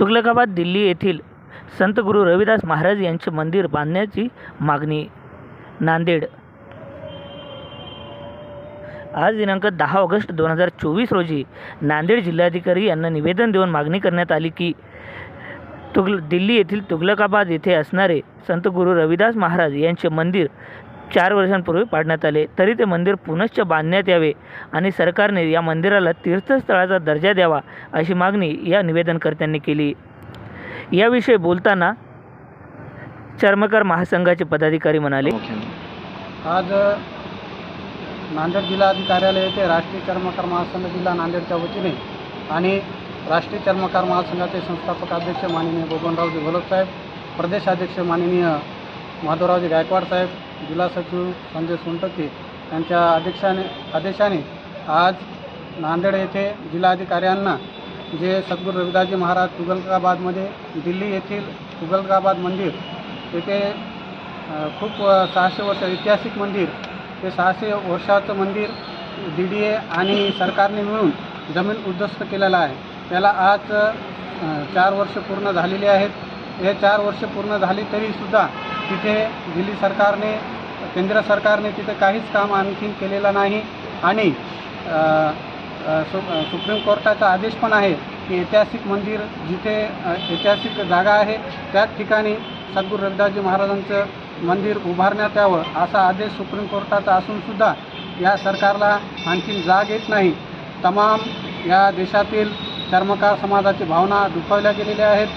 तुघलकाबाद दिल्ली येथील संत गुरु रविदास महाराज यांचे मंदिर बांधण्याची मागणी. नांदेड. आज दिनांक दहा ऑगस्ट दोन हजार चोवीस रोजी नांदेड जिल्हाधिकारी यांना निवेदन देऊन मागणी करण्यात आली की तुगल दिल्ली येथील तुगलकाबाद येथे असणारे संत गुरु रविदास महाराज यांचे मंदिर चार वर्षांपूर्वी पाडण्यात आले. तरी ते मंदिर पुनश्च बांधण्यात यावे आणि सरकारने या मंदिराला तीर्थस्थळाचा दर्जा द्यावा अशी मागणी या निवेदनकर्त्यांनी केली. याविषयी बोलताना चर्मकार महासंघाचे पदाधिकारी म्हणाले आज नांदेड जिल्हा अधिकार्यालय येथे राष्ट्रीय चर्मकार महासंघ जिल्हा नांदेडच्या वतीने आणि राष्ट्रीय चर्मकार महासंघाचे संस्थापक अध्यक्ष माननीय गोपनरावजी घोलप साहेब प्रदेशाध्यक्ष माननीय माधवरावजी गायकवाड साहेब जिल्हा सचिव संजय सोनटके यांच्या अध्यक्षाने आदेशाने आज नांदेड येथे जिल्हाधिकाऱ्यांना जे सद्गुरू रविदासजी महाराज तुगलकाबादमध्ये दिल्ली येथील तुगलकाबाद मंदिर येथे खूप सहाशे वर्ष ऐतिहासिक मंदिर ते सहाशे वर्षाचं मंदिर डी डी ए आणि सरकारने मिळून जमीन उद्ध्वस्त केलेलं आहे. त्याला आज चार वर्ष पूर्ण झालेली आहेत. हे चार वर्ष पूर्ण झाली तरीसुद्धा तिथे दिल्ली सरकारने केंद्र सरकारने तिथे काहीच काम आणखीन केलेलं नाही. आणि सु सुप्रीम कोर्टाचा आदेश पण आहे की ऐतिहासिक मंदिर जिथे ऐतिहासिक जागा आहे त्याच ठिकाणी सद्गुरू रविदासजी महाराजांचं मंदिर उभारण्यात यावं असा आदेश सुप्रीम कोर्टाचा असूनसुद्धा या सरकारला आणखीन जाग येत नाही. तमाम या देशातील चर्मकार समाजाची भावना दुखावल्या गेलेल्या आहेत.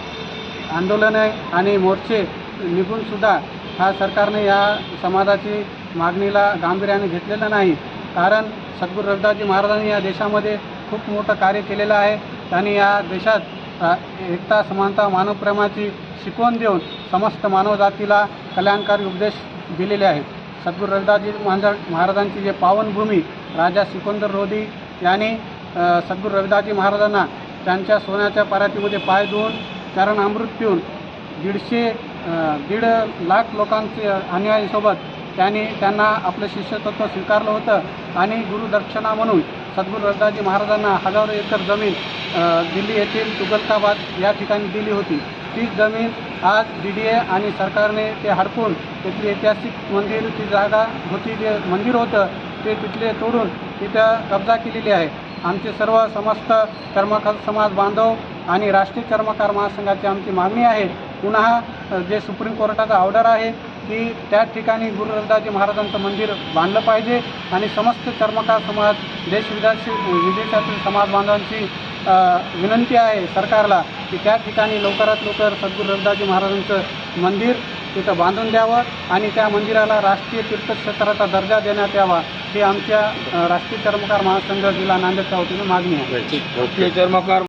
आंदोलने आणि मोर्चे निघूनसुद्धा हा सरकारने या समाजाची मागणीला गांभीर्याने घेतलेलं नाही. कारण सद्गुरू रविदासजी महाराजांनी या देशामध्ये खूप मोठं कार्य केलेलं आहे. त्यांनी या देशात एकता समानता मानवप्रेमाची शिकवण देऊन समस्त मानवजातीला कल्याणकारी उपदेश दिलेले आहेत. सद्गुरू रविदासजी महाराज महाराजांची जे पावनभूमी राजा सिकंदर रोधी यांनी सद्गुरू रविदासजी महाराजांना त्यांच्या सोन्याच्या परातीमध्ये पाय धुवून चरण अमृत पिऊन दीडशे दीड लाख लोकांचे अनुयायीसोबत त्यांनी त्यांना आपलं शिष्यतत्व स्वीकारलं होतं. आणि गुरुदक्षिणा म्हणून सद्गुरू रविदासजी महाराजांना हजारो एकर जमीन दिल्ली येथील तुगलकाबाद या ठिकाणी दिली होती. तीच जमीन आज डी डी ए आणि सरकारने ते हडपून तिथली ऐतिहासिक मंदिर ती जागा होती जे मंदिर होतं ते तिथले तोडून तिथं कब्जा केलेली आहे. आमचे सर्व समस्त कर्मकार समाज बांधव आणि राष्ट्रीय चर्मकार महासंघाची आमची मागणी आहे. पुन्हा जे सुप्रीम कोर्टाचा ऑर्डर आहे की त्या ठिकाणी गुरु रविदासजी महाराजांचं मंदिर बांधलं पाहिजे आणि समस्त चर्मकार समाज देशविदेशी विदेशातील समाज बांधवांची विनंती आहे सरकारला की त्या ठिकाणी लवकरात लवकर सद्गुरू रविदासजी महाराजांचं मंदिर तिथं बांधून द्यावं आणि त्या मंदिराला राष्ट्रीय तीर्थक्षेत्राचा दर्जा देण्यात यावा. ही आमच्या राष्ट्रीय चर्मकार महासंघ जिल्हा नांदेडच्या वतीने मागणी आहे. राष्ट्रीय चर्मकार